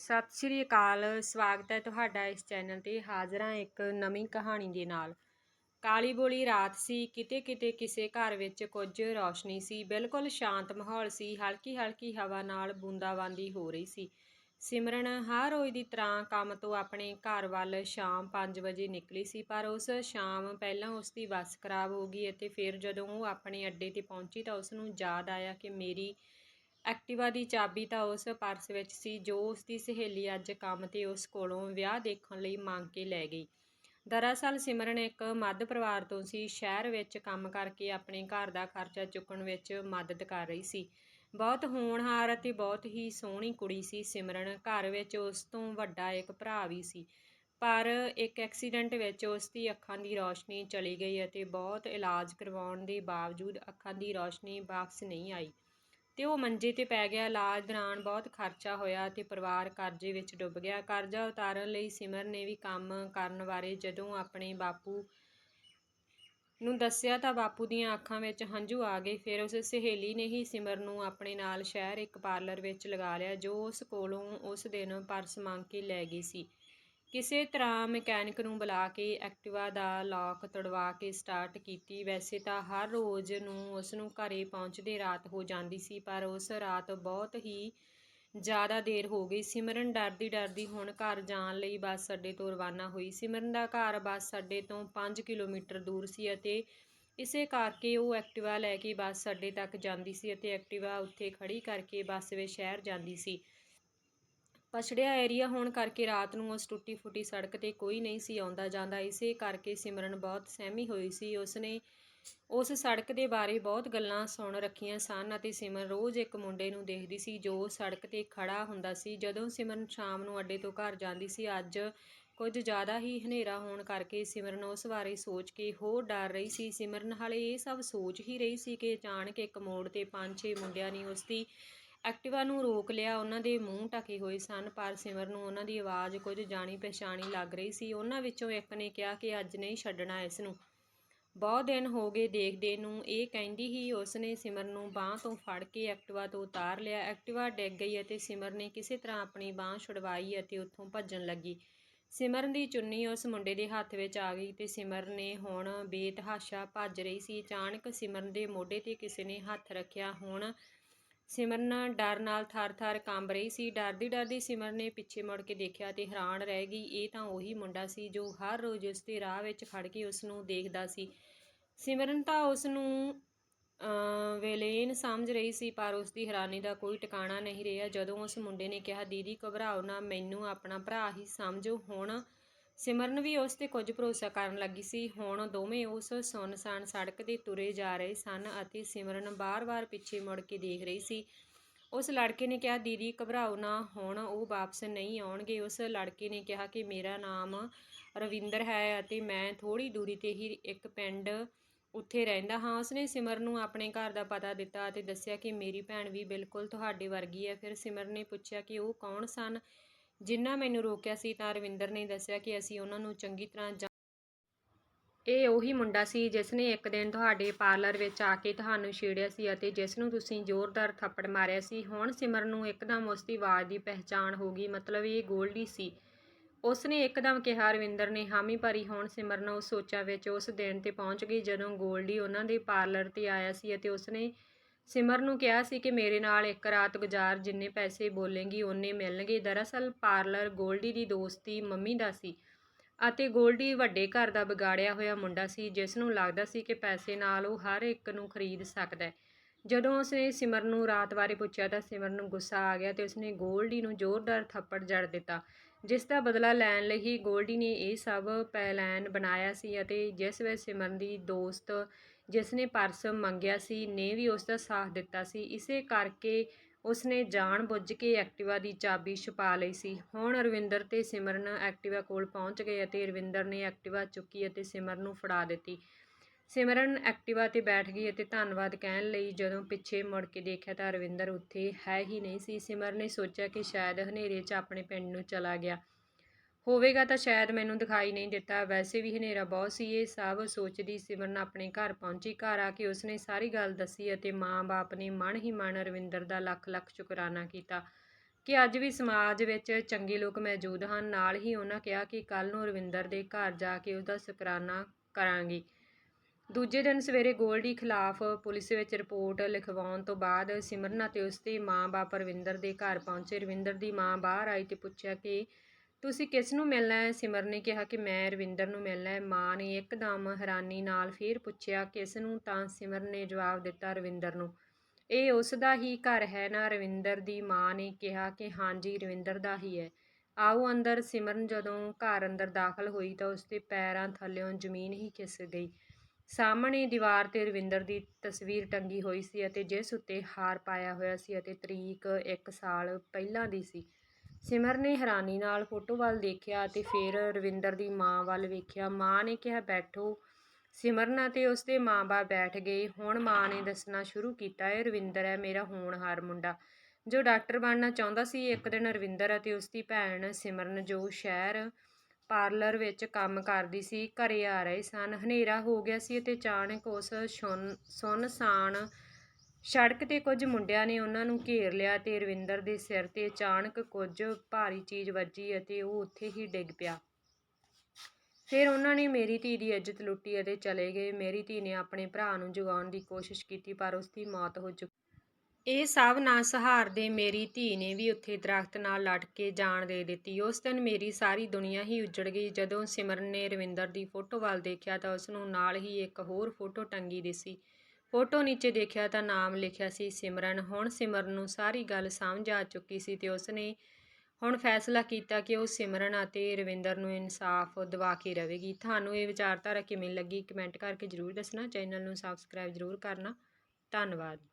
ਸਤਿ ਸ਼੍ਰੀ ਅਕਾਲ, ਸਵਾਗਤ ਹੈ ਤੁਹਾਡਾ ਇਸ ਚੈਨਲ ਤੇ ਹਾਜ਼ਰ ਹਾਂ ਇੱਕ ਨਵੀਂ ਕਹਾਣੀ ਦੇ ਨਾਲ। ਕਾਲੀ ਬੋਲੀ ਰਾਤ ਸੀ, ਕਿਤੇ ਕਿਤੇ ਕਿਸੇ ਘਰ ਵਿੱਚ ਕੁਝ ਰੌਸ਼ਨੀ ਸੀ, ਬਿਲਕੁਲ ਸ਼ਾਂਤ ਮਾਹੌਲ ਸੀ ਹਲਕੀ ਹਲਕੀ ਹਵਾ ਨਾਲ ਬੂੰਦਾਬਾਂਦੀ ਹੋ ਰਹੀ ਸੀ। ਸਿਮਰਨ ਹਰ ਰੋਜ਼ ਦੀ ਤਰ੍ਹਾਂ ਕੰਮ ਤੋਂ ਆਪਣੇ ਘਰ ਵੱਲ ਸ਼ਾਮ 5 ਵਜੇ ਨਿਕਲੀ ਸੀ, ਪਰ ਉਸ ਸ਼ਾਮ ਪਹਿਲਾਂ ਉਸ ਦੀ ਬੱਸ ਖਰਾਬ ਹੋ ਗਈ ਅਤੇ ਫਿਰ ਜਦੋਂ ਉਹ ਆਪਣੇ ਅੱਡੇ ਤੇ ਪਹੁੰਚੀ ਤਾਂ ਉਸ ਨੂੰ ਯਾਦ ਆਇਆ ਕਿ ਮੇਰੀ ਐਕਟਿਵਾ ਦੀ ਚਾਬੀ ਤਾਂ ਉਸ ਪਰਸ ਵਿੱਚ ਸੀ, ਜੋ ਉਸ ਦੀ ਸਹੇਲੀ ਅੱਜ ਕੰਮ ਤੇ ਉਸ ਕੋਲੋਂ ਵਿਆਹ ਦੇਖਣ ਲਈ ਮੰਗ ਕੇ ਲੈ ਗਈ। ਦਰਅਸਲ ਸਿਮਰਨ ਇੱਕ ਮੱਧ ਪਰਿਵਾਰ ਤੋਂ ਸੀ, ਸ਼ਹਿਰ ਵਿੱਚ ਕੰਮ ਕਰਕੇ ਆਪਣੇ ਘਰ ਦਾ ਖਰਚਾ ਚੁੱਕਣ ਵਿੱਚ ਮਦਦ ਕਰ ਰਹੀ ਸੀ। ਬਹੁਤ ਹੋਣਹਾਰ ਅਤੇ ਬਹੁਤ ਹੀ ਸੋਹਣੀ ਕੁੜੀ ਸੀ ਸਿਮਰਨ, ਘਰ ਵਿੱਚ ਉਸ ਤੋਂ ਵੱਡਾ ਇੱਕ ਭਰਾ ਵੀ ਸੀ। ਪਰ ਇੱਕ ਐਕਸੀਡੈਂਟ ਵਿੱਚ ਉਸ ਦੀ ਅੱਖਾਂ ਦੀ ਰੌਸ਼ਨੀ ਚਲੀ ਗਈ ਅਤੇ ਬਹੁਤ ਇਲਾਜ ਕਰਵਾਉਣ ਦੇ ਬਾਵਜੂਦ ਅੱਖਾਂ ਦੀ ਰੌਸ਼ਨੀ ਵਾਪਸ ਨਹੀਂ ਆਈ। ਤੇ ਉਹ ਮੰਜੇ ਤੇ ਪੈ ਗਿਆ। ਇਲਾਜ ਦੌਰਾਨ ਬਹੁਤ ਖਰਚਾ ਹੋਇਆ ਤੇ ਪਰਿਵਾਰ ਕਰਜ਼ੇ ਵਿੱਚ ਡੁੱਬ ਗਿਆ। ਕਰਜ਼ਾ ਉਤਾਰਨ ਲਈ ਸਿਮਰ ਨੇ ਵੀ ਕੰਮ ਕਰਨ ਬਾਰੇ ਜਦੋਂ ਆਪਣੇ ਬਾਪੂ ਨੂੰ ਦੱਸਿਆ ਤਾਂ ਬਾਪੂ ਦੀਆਂ ਅੱਖਾਂ ਵਿੱਚ ਹੰਝੂ ਆ ਗਏ। ਫਿਰ ਉਸ ਸਹੇਲੀ ਨੇ ਹੀ ਸਿਮਰ ਨੂੰ ਆਪਣੇ ਨਾਲ ਸ਼ਹਿਰ ਇੱਕ ਪਾਰਲਰ ਵਿੱਚ ਲਗਾ ਲਿਆ, ਜੋ ਉਸ ਕੋਲੋਂ ਉਸ ਦਿਨ ਪਰਸ ਮੰਗ ਕੇ ਲੈ ਗਈ ਸੀ। ਕਿਸੇ ਤਰ੍ਹਾਂ ਮਕੈਨਿਕ ਨੂੰ ਬੁਲਾ ਕੇ ਐਕਟਿਵਾ ਦਾ ਲੌਕ ਤੜਵਾ ਕੇ ਸਟਾਰਟ ਕੀਤੀ, ਵੈਸੇ ਤਾਂ ਹਰ ਰੋਜ਼ ਨੂੰ ਉਸ ਨੂੰ ਘਰੇ ਪਹੁੰਚਦੇ ਰਾਤ ਹੋ ਜਾਂਦੀ ਸੀ, ਪਰ ਉਸ ਰਾਤ ਬਹੁਤ ਹੀ ਜ਼ਿਆਦਾ ਦੇਰ ਹੋ ਗਈ। ਸਿਮਰਨ ਡਰਦੀ ਡਰਦੀ ਹੁਣ ਘਰ ਜਾਣ ਲਈ ਬੱਸ ਅੱਡੇ ਤੋਂ ਰਵਾਨਾ ਹੋਈ। ਸਿਮਰਨ ਦਾ ਘਰ ਬੱਸ ਅੱਡੇ ਤੋਂ 5 ਕਿਲੋਮੀਟਰ ਦੂਰ ਸੀ ਅਤੇ ਇਸੇ ਕਰਕੇ ਉਹ ਐਕਟਿਵਾ ਲੈ ਕੇ ਬੱਸ ਅੱਡੇ ਤੱਕ ਜਾਂਦੀ ਸੀ ਅਤੇ ਐਕਟਿਵਾ ਉੱਥੇ ਖੜੀ ਕਰਕੇ ਬੱਸ ਵਿੱਚ ਸ਼ਹਿਰ ਜਾਂਦੀ ਸੀ। ਪਛੜਿਆ ਏਰੀਆ ਹੋਣ ਕਰਕੇ ਰਾਤ ਨੂੰ ਉਸ ਟੁੱਟੀ ਫੁੱਟੀ ਸੜਕ ਤੇ ਕੋਈ ਨਹੀਂ ਸੀ ਆਉਂਦਾ ਜਾਂਦਾ। ਇਸੇ ਕਰਕੇ ਸਿਮਰਨ ਬਹੁਤ ਸਹਿਮੀ ਹੋਈ ਸੀ। ਉਸਨੇ ਉਸ ਸੜਕ ਦੇ ਬਾਰੇ ਬਹੁਤ ਗੱਲਾਂ ਸੁਣ ਰੱਖੀਆਂ ਸਨ ਅਤੇ ਸਿਮਰਨ ਰੋਜ਼ ਇੱਕ ਮੁੰਡੇ ਨੂੰ ਦੇਖਦੀ ਸੀ ਜੋ ਸੜਕ ਤੇ ਖੜਾ ਹੁੰਦਾ ਸੀ। ਜਦੋਂ ਸਿਮਰਨ ਸ਼ਾਮ ਨੂੰ ਅੱਡੇ ਤੋਂ ਘਰ ਜਾਂਦੀ ਸੀ, ਅੱਜ ਕੁਝ ਜ਼ਿਆਦਾ ਹੀ ਹਨੇਰਾ ਹੋਣ ਕਰਕੇ ਸਿਮਰਨ ਉਸ ਬਾਰੇ ਸੋਚ ਕੇ ਹੋਰ ਡਰ ਰਹੀ ਸੀ। ਸਿਮਰਨ ਹਾਲੇ ਇਹ ਸਭ ਸੋਚ ਹੀ ਰਹੀ ਸੀ ਕਿ ਅਚਾਨਕ ਇੱਕ ਮੋੜ ਤੇ ਪੰਜ ਛੇ ਮੁੰਡਿਆਂ ਨੇ ਉਸ ਦੀ ਐਕਟਿਵਾ ਨੂੰ ਰੋਕ ਲਿਆ, ਉਹਨਾਂ ਦੇ ਮੂੰਹ ਢਕੇ ਹੋਏ ਸਨ, ਪਰ ਸਿਮਰ ਨੂੰ ਉਹਨਾਂ ਦੀ ਆਵਾਜ਼ ਕੁਝ ਜਾਣੀ ਪਛਾਣੀ ਲੱਗ ਰਹੀ ਸੀ। ਉਹਨਾਂ ਵਿੱਚੋਂ ਇੱਕ ਨੇ ਕਿਹਾ ਕਿ ਅੱਜ ਨਹੀਂ ਛੱਡਣਾ ਇਸ ਨੂੰ। ਬਹੁਤ ਦਿਨ ਹੋ ਗਏ ਦੇਖਦੇ ਨੂੰ, ਇਹ ਕਹਿੰਦੀ ਹੀ ਉਸਨੇ ਸਿਮਰ ਨੂੰ ਬਾਹ ਤੋਂ ਫੜ ਕੇ ਐਕਟਿਵਾ ਤੋਂ ਉਤਾਰ ਲਿਆ। ਐਕਟਿਵਾ ਡਿੱਗ ਗਈ ਅਤੇ ਸਿਮਰ ਨੇ ਕਿਸੇ ਤਰ੍ਹਾਂ ਆਪਣੀ ਬਾਹ ਛੁਡਵਾਈ ਅਤੇ ਉੱਥੋਂ ਭੱਜਣ ਲੱਗੀ। ਸਿਮਰਨ ਦੀ ਚੁੰਨੀ ਉਸ ਮੁੰਡੇ ਦੇ ਹੱਥ ਵਿੱਚ ਆ ਗਈ ਤੇ ਸਿਮਰ ਨੇ ਹੁਣ ਬੇਤਹਾਸ਼ਾ ਭੱਜ ਰਹੀ ਸੀ। ਅਚਾਨਕ ਸਿਮਰਨ ਦੇ ਮੋਢੇ ਤੇ ਕਿਸੇ ਨੇ ਹੱਥ ਰੱਖਿਆ। ਹੁਣ ਸਿਮਰਨ ਡਰ ਨਾਲ ਥਰ-ਥਰ ਕੰਬ ਰਹੀ ਸੀ। ਡਰਦੀ ਡਰਦੀ ਸਿਮਰਨ ਨੇ ਪਿੱਛੇ ਮੁੜ ਕੇ ਦੇਖਿਆ ਤੇ ਹੈਰਾਨ ਰਹਿ ਗਈ। ਇਹ ਤਾਂ ਉਹੀ ਮੁੰਡਾ ਸੀ ਜੋ ਹਰ ਰੋਜ਼ ਉਸ ਦੇ ਰਾਹ ਵਿੱਚ ਖੜ ਕੇ ਉਸ ਨੂੰ ਦੇਖਦਾ ਸੀ। ਸਿਮਰਨ ਤਾਂ ਉਸ ਨੂੰ ਵੇਲੇਨ ਸਮਝ ਰਹੀ ਸੀ, ਪਰ ਉਸ ਦੀ ਹੈਰਾਨੀ ਦਾ ਕੋਈ ਟਿਕਾਣਾ ਨਹੀਂ ਰਿਹਾ। ਜਦੋਂ ਉਸ ਮੁੰਡੇ ਨੇ ਕਿਹਾ, ਦੀਦੀ, ਘਬਰਾਓ ਨਾ, ਮੈਨੂੰ ਆਪਣਾ ਭਰਾ ਹੀ ਸਮਝੋ, ਹੁਣ ਸਿਮਰਨ ਵੀ ਉਸ ਤੇ ਕੁਝ ਭਰੋਸਾ ਕਰਨ ਲੱਗੀ ਸੀ। ਹੁਣ ਦੋਵੇਂ ਉਸ ਸੁੰਨਸਾਨ ਸੜਕ ਤੇ ਤੁਰੇ ਜਾ ਰਹੇ ਸਨ ਅਤੇ ਸਿਮਰਨ ਬਾਰ-ਬਾਰ ਪਿੱਛੇ ਮੁੜ ਕੇ ਦੇਖ ਰਹੀ ਸੀ। ਉਸ ਲੜਕੇ ਨੇ ਕਿਹਾ, ਦੀਦੀ, ਘਬਰਾਓ ਨਾ, ਹੁਣ ਉਹ ਵਾਪਸ ਨਹੀਂ ਆਉਣਗੇ। ਉਸ ਲੜਕੇ ਨੇ ਕਿਹਾ ਕਿ, ਮੇਰਾ ਨਾਮ ਰਵਿੰਦਰ ਹੈ ਅਤੇ ਮੈਂ ਥੋੜੀ ਦੂਰੀ ਤੇ ਹੀ ਇੱਕ ਪਿੰਡ ਉੱਥੇ ਰਹਿੰਦਾ ਹਾਂ। ਉਸਨੇ ਸਿਮਰ ਨੂੰ ਆਪਣੇ ਘਰ ਦਾ ਪਤਾ ਦਿੱਤਾ ਅਤੇ ਦੱਸਿਆ ਕਿ, ਮੇਰੀ ਭੈਣ ਵੀ ਬਿਲਕੁਲ ਤੁਹਾਡੇ ਵਰਗੀ ਹੈ। ਫਿਰ ਸਿਮਰ ਨੇ ਪੁੱਛਿਆ ਕਿ, ਉਹ ਕੌਣ ਸਨ? ਜਿੰਨਾ ਮੈਨੂੰ ਰੋਕਿਆ ਸੀ ਤਾਂ ਰਵਿੰਦਰ ਨੇ ਦੱਸਿਆ ਕਿ ਅਸੀਂ ਉਹਨਾਂ ਨੂੰ ਚੰਗੀ ਤਰ੍ਹਾਂ ਜਾਣ ਇਹ ਉਹੀ ਮੁੰਡਾ ਸੀ ਜਿਸ ਨੇ ਇੱਕ ਦਿਨ ਤੁਹਾਡੇ ਪਾਰਲਰ ਵਿੱਚ ਆ ਕੇ ਤੁਹਾਨੂੰ ਛੇੜਿਆ ਸੀ ਅਤੇ ਜਿਸ ਨੂੰ ਤੁਸੀਂ ਜ਼ੋਰਦਾਰ ਥੱਪੜ ਮਾਰਿਆ ਸੀ। ਹੁਣ ਸਿਮਰ ਨੂੰ ਇੱਕਦਮ ਉਸ ਦੀ ਆਵਾਜ਼ ਦੀ ਪਹਿਚਾਣ ਹੋ ਗਈ, ਮਤਲਬ ਇਹ ਗੋਲਡੀ ਸੀ। ਉਸ ਨੇ ਇੱਕਦਮ ਕਿਹਾ, ਰਵਿੰਦਰ ਨੇ ਹਾਮੀ ਭਰੀ ਹੁਣ ਸਿਮਰਨ, ਉਸ ਸੋਚਾਂ ਵਿੱਚ ਉਸ ਦਿਨ ਤੇ ਪਹੁੰਚ ਗਈ ਜਦੋਂ ਗੋਲਡੀ ਉਹਨਾਂ ਦੇ ਪਾਰਲਰ ਤੇ ਆਇਆ ਸੀ ਅਤੇ ਉਸ ਨੇ ਸਿਮਰ ਨੂੰ ਕਿਹਾ ਸੀ ਕਿ ਮੇਰੇ ਨਾਲ ਇੱਕ ਰਾਤ ਗੁਜ਼ਾਰ, ਜਿੰਨੇ ਪੈਸੇ ਬੋਲੇਗੀ ਉਹਨੇ ਮਿਲਣਗੇ। ਦਰਅਸਲ ਪਾਰਲਰ ਗੋਲਡੀ ਦੀ ਦੋਸਤੀ ਮੰਮੀ ਦਾ ਸੀ ਅਤੇ ਗੋਲਡੀ ਵੱਡੇ ਘਰ ਦਾ ਵਿਗਾੜਿਆ ਹੋਇਆ ਮੁੰਡਾ ਸੀ, ਜਿਸ ਨੂੰ ਲੱਗਦਾ ਸੀ ਕਿ ਪੈਸੇ ਨਾਲ ਉਹ ਹਰ ਇੱਕ ਨੂੰ ਖਰੀਦ ਸਕਦਾ ਹੈ। ਜਦੋਂ ਉਸਨੇ ਸਿਮਰ ਨੂੰ ਰਾਤ ਬਾਰੇ ਪੁੱਛਿਆ ਤਾਂ ਸਿਮਰ ਨੂੰ ਗੁੱਸਾ ਆ ਗਿਆ ਤੇ ਉਸਨੇ ਗੋਲਡੀ ਨੂੰ ਜ਼ੋਰਦਾਰ ਥੱਪੜ ਜੜ ਦਿੱਤਾ, ਜਿਸ ਦਾ ਬਦਲਾ ਲੈਣ ਲਈ ਗੋਲਡੀ ਨੇ ਇਹ ਸਭ ਪਲਾਨ ਬਣਾਇਆ ਸੀ ਅਤੇ ਜਿਸ ਵਿੱਚ ਸਿਮਰਨ ਦੀ ਦੋਸਤ ਜਿਸ ਨੇ ਪਰਸ ਮੰਗਿਆ ਸੀ, ਨੇ ਵੀ ਉਸ ਦਾ ਸਾਥ ਦਿੱਤਾ ਸੀ। ਇਸੇ ਕਰਕੇ ਉਸਨੇ ਜਾਣ ਬੁੱਝ ਕੇ ਐਕਟਿਵਾ ਦੀ ਚਾਬੀ ਛੁਪਾ ਲਈ ਸੀ। ਹੁਣ ਰਵਿੰਦਰ ਤੇ ਸਿਮਰਨ ਐਕਟਿਵਾ ਕੋਲ ਪਹੁੰਚ ਗਏ ਅਤੇ ਰਵਿੰਦਰ ਨੇ ਐਕਟਿਵਾ ਚੁੱਕੀ ਅਤੇ ਸਿਮਰਨ ਨੂੰ ਫੜਾ ਦਿੱਤੀ। ਸਿਮਰਨ ਐਕਟਿਵਾ ਤੇ ਬੈਠ ਗਈ ਅਤੇ ਧੰਨਵਾਦ ਕਹਿਣ ਲਈ ਜਦੋਂ ਪਿੱਛੇ ਮੁੜ ਕੇ ਦੇਖਿਆ ਤਾਂ ਰਵਿੰਦਰ ਉੱਥੇ ਹੈ ਹੀ ਨਹੀਂ ਸੀ। ਸਿਮਰ ਨੇ ਸੋਚਿਆ ਕਿ ਸ਼ਾਇਦ ਹਨੇਰੇ 'ਚ ਆਪਣੇ ਪਿੰਡ ਨੂੰ ਚਲਾ ਗਿਆ। ਹੋਵੇਗਾ ਤਾਂ ਸ਼ਾਇਦ ਮੈਨੂੰ ਦਿਖਾਈ ਨਹੀਂ ਦਿੱਤਾ। ਵੈਸੇ ਵੀ ਹਨੇਰਾ ਬਹੁਤ ਸੀ, ਇਹ ਸਭ ਸੋਚਦੀ ਸਿਮਰਨ ਆਪਣੇ ਘਰ ਪਹੁੰਚੀ। ਘਰ ਆ ਕੇ ਉਸਨੇ ਸਾਰੀ ਗੱਲ ਦੱਸੀ ਅਤੇ ਮਾਂ-ਬਾਪ ਨੇ ਮਨ ਹੀ ਮਨ ਰਵਿੰਦਰ ਦਾ ਲੱਖ ਲੱਖ ਸ਼ੁਕਰਾਨਾ ਕੀਤਾ ਕਿ ਅੱਜ ਵੀ ਸਮਾਜ ਵਿੱਚ ਚੰਗੇ ਲੋਕ ਮੌਜੂਦ ਹਨ। ਨਾਲ ਹੀ ਉਹਨਾਂ ਕਿਹਾ ਕਿ ਕੱਲ ਨੂੰ ਰਵਿੰਦਰ ਦੇ ਘਰ ਜਾ ਕੇ ਉਹਦਾ ਸ਼ੁਕਰਾਨਾ ਕਰਾਂਗੀ। ਦੂਜੇ ਦਿਨ ਸਵੇਰੇ ਗੋਲਡੀ ਖਿਲਾਫ ਪੁਲਿਸ ਵਿੱਚ ਰਿਪੋਰਟ ਲਿਖਵਾਉਣ ਤੋਂ ਬਾਅਦ ਸਿਮਰਨ ਅਤੇ ਉਸਦੇ ਮਾਂ-ਬਾਪ ਰਵਿੰਦਰ ਦੇ ਘਰ ਪਹੁੰਚੇ। ਰਵਿੰਦਰ ਦੀ ਮਾਂ ਬਾਹਰ ਆਈ ਤੇ ਪੁੱਛਿਆ ਕਿ ਤੁਸੀਂ ਕਿਸ ਨੂੰ ਮਿਲਣਾ ਹੈ? ਸਿਮਰਨ ਨੇ ਕਿਹਾ ਕਿ ਮੈਂ ਰਵਿੰਦਰ ਨੂੰ ਮਿਲਣਾ ਹੈ। ਮਾਂ ਨੇ ਇੱਕਦਮ ਹੈਰਾਨੀ ਨਾਲ ਫੇਰ ਪੁੱਛਿਆ, ਕਿਸ ਨੂੰ? ਤਾਂ ਸਿਮਰਨ ਨੇ ਜਵਾਬ ਦਿੱਤਾ, ਰਵਿੰਦਰ ਨੂੰ। ਇਹ ਉਸ ਦਾ ਹੀ ਘਰ ਹੈ ਨਾ ਰਵਿੰਦਰ ਦੀ? ਮਾਂ ਨੇ ਕਿਹਾ ਕਿ ਹਾਂਜੀ, ਰਵਿੰਦਰ ਦਾ ਹੀ ਹੈ। ਆਓ ਅੰਦਰ। ਸਿਮਰਨ ਜਦੋਂ ਘਰ ਅੰਦਰ ਦਾਖਲ ਹੋਈ ਤਾਂ ਉਸ ਦੇ ਪੈਰਾਂ ਥੱਲਿਓਂ ਜ਼ਮੀਨ ਹੀ ਖਿਸ ਗਈ। ਸਾਹਮਣੇ ਦੀਵਾਰ ਤੇ ਰਵਿੰਦਰ ਦੀ ਤਸਵੀਰ ਟੰਗੀ ਹੋਈ ਸੀ ਅਤੇ ਜਿਸ ਉੱਤੇ ਹਾਰ ਪਾਇਆ ਹੋਇਆ ਸੀ ਅਤੇ ਤਰੀਕ 1 ਸਾਲ ਪਹਿਲਾਂ ਦੀ ਸੀ। ਸਿਮਰ ਨੇ ਹੈਰਾਨੀ ਨਾਲ ਫੋਟੋ ਵੱਲ ਦੇਖਿਆ ਅਤੇ ਫਿਰ ਰਵਿੰਦਰ ਦੀ ਮਾਂ ਵੱਲ ਵੇਖਿਆ। ਮਾਂ ਨੇ ਕਿਹਾ, ਬੈਠੋ। ਸਿਮਰਨ ਅਤੇ ਉਸ ਦੇ ਮਾਂ-ਬਾਪ ਬੈਠ ਗਏ। ਹੁਣ ਮਾਂ ਨੇ ਦੱਸਣਾ ਸ਼ੁਰੂ ਕੀਤਾ, ਇਹ ਰਵਿੰਦਰ ਹੈ, ਮੇਰਾ ਹੋਣਹਾਰ ਮੁੰਡਾ। ਜੋ ਡਾਕਟਰ ਬਣਨਾ ਚਾਹੁੰਦਾ ਸੀ, ਇੱਕ ਦਿਨ ਰਵਿੰਦਰ ਅਤੇ ਉਸ ਦੀ ਭੈਣ ਸਿਮਰਨ ਜੋ ਸ਼ਹਿਰ ਪਾਰਲਰ ਵਿੱਚ ਕੰਮ ਕਰਦੀ ਸੀ, ਘਰੇ ਆ ਰਹੇ ਸਨ। ਹਨੇਰਾ ਹੋ ਗਿਆ ਸੀ ਅਤੇ ਅਚਾਨਕ ਉਸ ਸੁੰਨ, ਸੁੰਨਸਾਨ ਸੜਕ ਤੇ ਕੁਝ ਮੁੰਡਿਆਂ ਨੇ ਉਹਨਾਂ ਨੂੰ ਘੇਰ ਲਿਆ ਤੇ ਰਵਿੰਦਰ ਦੇ ਸਿਰ ਤੇ ਅਚਾਨਕ ਕੁਝ ਭਾਰੀ ਚੀਜ਼ ਵੱਜੀ ਅਤੇ ਉਹ ਉੱਥੇ ਹੀ ਡਿੱਗ ਪਿਆ। ਫਿਰ ਉਹਨਾਂ ਨੇ ਮੇਰੀ ਧੀ ਦੀ ਇੱਜ਼ਤ ਲੁੱਟੀ ਅਤੇ ਚਲੇ ਗਏ। ਮੇਰੀ ਧੀ ਨੇ ਆਪਣੇ ਭਰਾ ਨੂੰ ਜਗਾਉਣ ਦੀ ਕੋਸ਼ਿਸ਼ ਕੀਤੀ, ਪਰ ਉਸ ਦੀ ਮੌਤ ਹੋ ਚੁੱਕੀ। ਇਹ ਸਭ ਨਾ ਸਹਾਰਦੇ ਮੇਰੀ ਧੀ ਨੇ ਵੀ ਉੱਥੇ ਦਰੱਖਤ ਨਾਲ ਲਟ ਕੇ ਜਾਨ ਦੇ ਦਿੱਤੀ। ਉਸ ਦਿਨ ਮੇਰੀ ਸਾਰੀ ਦੁਨੀਆ ਹੀ ਉੱਜੜ ਗਈ। ਜਦੋਂ ਸਿਮਰਨ ਨੇ ਰਵਿੰਦਰ ਦੀ ਫੋਟੋ ਵੱਲ ਦੇਖਿਆ ਤਾਂ ਉਸ ਨੂੰ ਨਾਲ ਹੀ ਇੱਕ ਹੋਰ ਫੋਟੋ ਟੰਗੀ ਦਿਸੀ। ਫੋਟੋ ਨੀਚੇ ਦੇਖਿਆ ਤਾਂ ਨਾਮ ਲਿਖਿਆ ਸੀ ਸਿਮਰਨ। ਹੁਣ ਸਿਮਰਨ ਨੂੰ ਸਾਰੀ ਗੱਲ ਸਮਝ ਆ ਚੁੱਕੀ ਸੀ ਤੇ ਉਸ ਨੇ ਹੁਣ ਫੈਸਲਾ ਕੀਤਾ ਕਿ ਉਹ ਸਿਮਰਨ ਅਤੇ ਰਵਿੰਦਰ ਨੂੰ ਇਨਸਾਫ ਦਿਵਾ ਕੇ ਰਹੇਗੀ ਤੁਹਾਨੂੰ ਇਹ ਵਿਚਾਰਧਾਰਾ ਕਿਵੇਂ ਲੱਗੀ? ਕਮੈਂਟ ਕਰਕੇ ਜਰੂਰ ਦੱਸਣਾ। ਚੈਨਲ ਨੂੰ ਸਬਸਕ੍ਰਾਈਬ ਜਰੂਰ ਕਰਨਾ। ਧੰਨਵਾਦ।